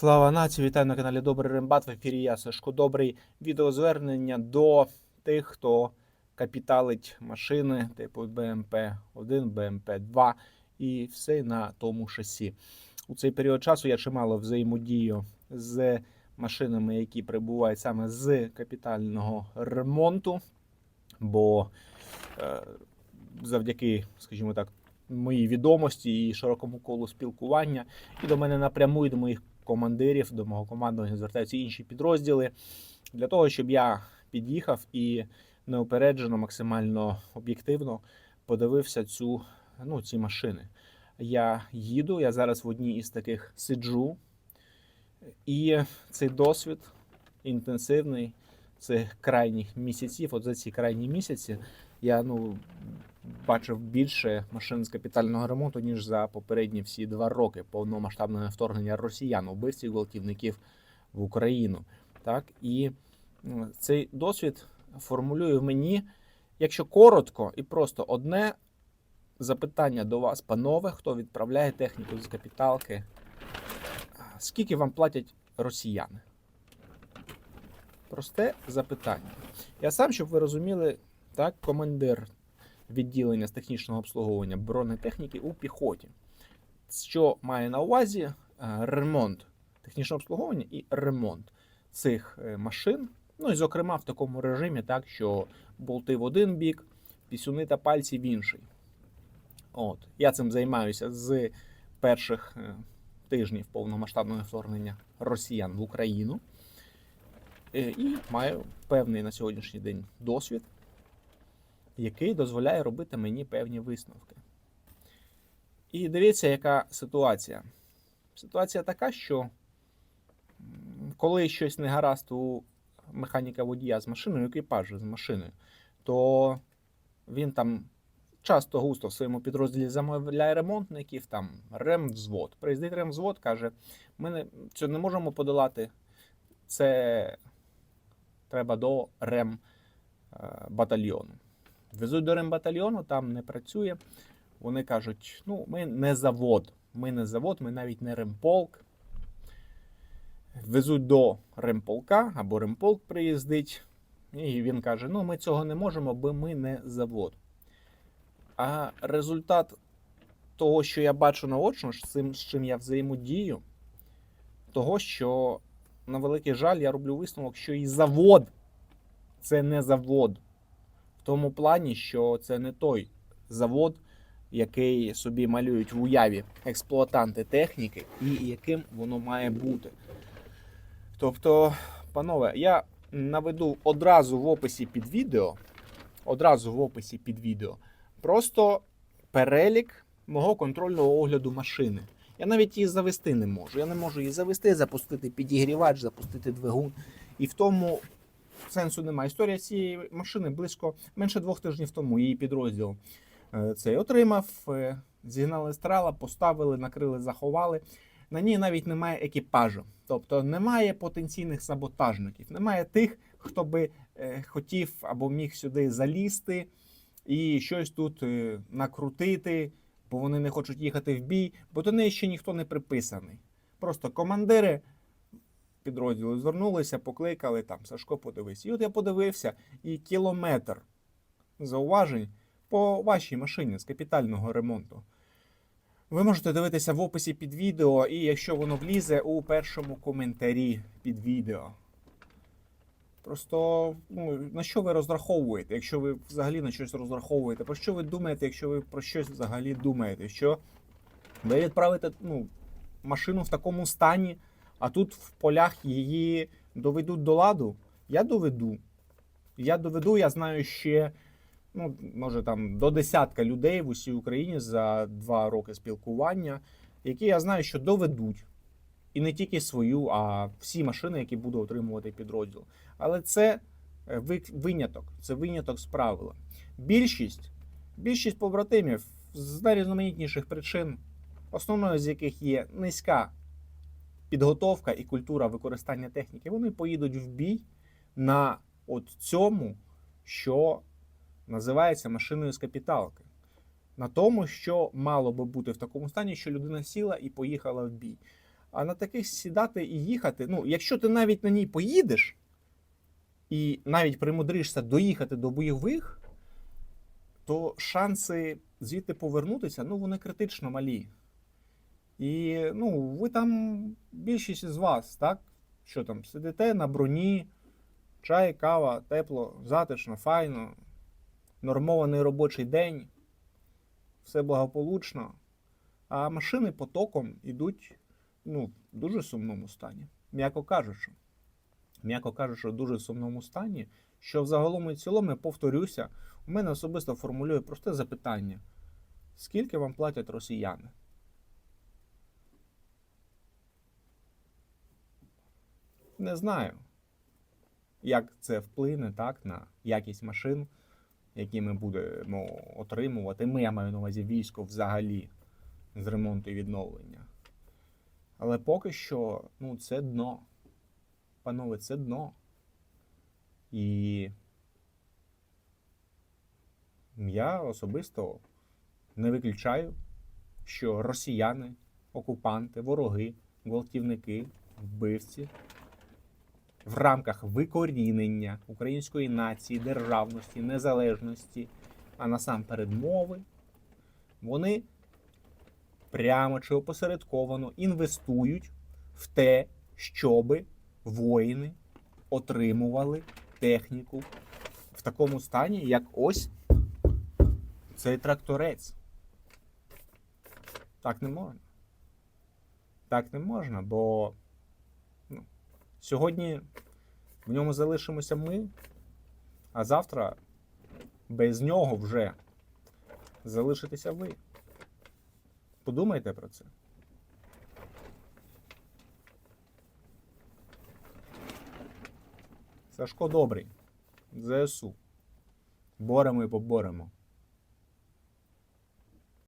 Слава нації, вітаю на каналі Добрий Рембат. В ефірі я Сашко Добрий. Відеозвернення до тих, хто капіталить машини типу БМП-1, БМП-2 і все на тому шасі. У цей період часу я чимало взаємодію з машинами, які прибувають саме з капітального ремонту, бо е, завдяки, скажімо так, моїй відомості і широкому колу спілкування, і до мене напряму, і до моїх командирів, до мого командування звертаються інші підрозділи для того, щоб я під'їхав і неупереджено, максимально об'єктивно подивився цю, ну, ці машини. Я їду, я зараз в одній із таких сиджу, і цей досвід інтенсивний цих крайніх місяців, от за ці крайні місяці, я ну, бачив більше машин з капітального ремонту, ніж за попередні всі два роки повномасштабного вторгнення росіян, убивців, гвалтівників в Україну. Так і цей досвід формулює в мені, якщо коротко і просто одне запитання до вас, панове, хто відправляє техніку з капіталки, скільки вам платять росіяни? Просте запитання. Я сам, щоб ви розуміли, так, командир відділення з технічного обслуговування бронетехніки у піхоті. Що має на увазі е, ремонт технічного обслуговування і ремонт цих е, машин. Ну і зокрема в такому режимі, так що болти в один бік, пісюни та пальці в інший. От. Я цим займаюся з перших е, тижнів повномасштабного вторгнення росіян в Україну. І маю певний на сьогоднішній день досвід який дозволяє робити мені певні висновки. І дивіться, яка ситуація. Ситуація така, що коли щось не гаразд у механіка водія з машиною, екіпажу з машиною, то він там часто густо в своєму підрозділі замовляє ремонтників, там ремвзвод. Приїздить ремвзвод, каже: ми це не можемо подолати, це треба до рем е, батальйону. Везуть до рембатальйону, там не працює. Вони кажуть: ну, ми не завод, ми не завод, ми навіть не ремполк. Везуть до ремполка або ремполк приїздить. І він каже: ну, ми цього не можемо, бо ми не завод. А результат того, що я бачу наочно, з цим, з чим я взаємодію, того, що, на великий жаль, я роблю висновок, що і завод це не завод в тому плані, що це не той завод, який собі малюють в уяві експлуатанти техніки, і яким воно має бути. Тобто, панове, я наведу одразу в описі під відео, одразу в описі під відео, просто перелік мого контрольного огляду машини. Я навіть її завести не можу. Я не можу її завести, запустити підігрівач, запустити двигун. І в тому сенсу немає. Історія цієї машини близько менше двох тижнів тому. Її підрозділ е, цей отримав, е, зігнали страла, поставили, накрили, заховали. На ній навіть немає екіпажу, тобто немає потенційних саботажників, немає тих, хто би е, хотів або міг сюди залізти і щось тут накрутити, бо вони не хочуть їхати в бій, бо до неї ще ніхто не приписаний. Просто командири підрозділу звернулися, покликали там Сашко, подивись. І от я подивився, і кілометр зауважень по вашій машині з капітального ремонту. Ви можете дивитися в описі під відео, і якщо воно влізе у першому коментарі під відео. Просто ну, на що ви розраховуєте, якщо ви взагалі на щось розраховуєте? Про що ви думаєте, якщо ви про щось взагалі думаєте? Що ви відправите ну, машину в такому стані, а тут в полях її доведуть до ладу? Я доведу. Я доведу, я знаю ще, ну, може там до десятка людей в усій Україні за два роки спілкування, які я знаю, що доведуть. І не тільки свою, а всі машини, які буде отримувати підрозділ. Але це е, виняток, це виняток з правила. Більшість, більшість побратимів з найрізноманітніших причин, основною з яких є низька підготовка і культура використання техніки, вони поїдуть в бій на от цьому, що називається машиною з капіталки. На тому, що мало би бути в такому стані, що людина сіла і поїхала в бій. А на таких сідати і їхати. Ну, якщо ти навіть на ній поїдеш, і навіть примудришся доїхати до бойових, то шанси звідти повернутися, ну, вони критично малі. І ну, ви там, більшість з вас, так? Що там, сидите на броні, чай, кава, тепло, затишно, файно, нормований робочий день, все благополучно. А машини потоком ідуть ну, в дуже сумному стані. М'яко кажучи. М'яко кажучи, в дуже сумному стані, що взагалом і цілому, я повторюся, у мене особисто формулює просте запитання: скільки вам платять росіяни? Не знаю, як це вплине так, на якість машин, які ми будемо отримувати. Ми, я маю на увазі військо взагалі з ремонту і відновлення. Але поки що, ну, це дно. Панове, це дно. І я особисто не виключаю, що росіяни, окупанти, вороги, гвалтівники, вбивці в рамках викорінення української нації, державності, незалежності, а насамперед мови, вони прямо чи опосередковано інвестують в те, щоби воїни отримували техніку в такому стані, як ось цей тракторець. Так не можна. Так не можна, бо сьогодні в ньому залишимося ми, а завтра без нього вже залишитеся ви. Подумайте про це. Сашко добрий. ЗСУ. Боремо і поборемо.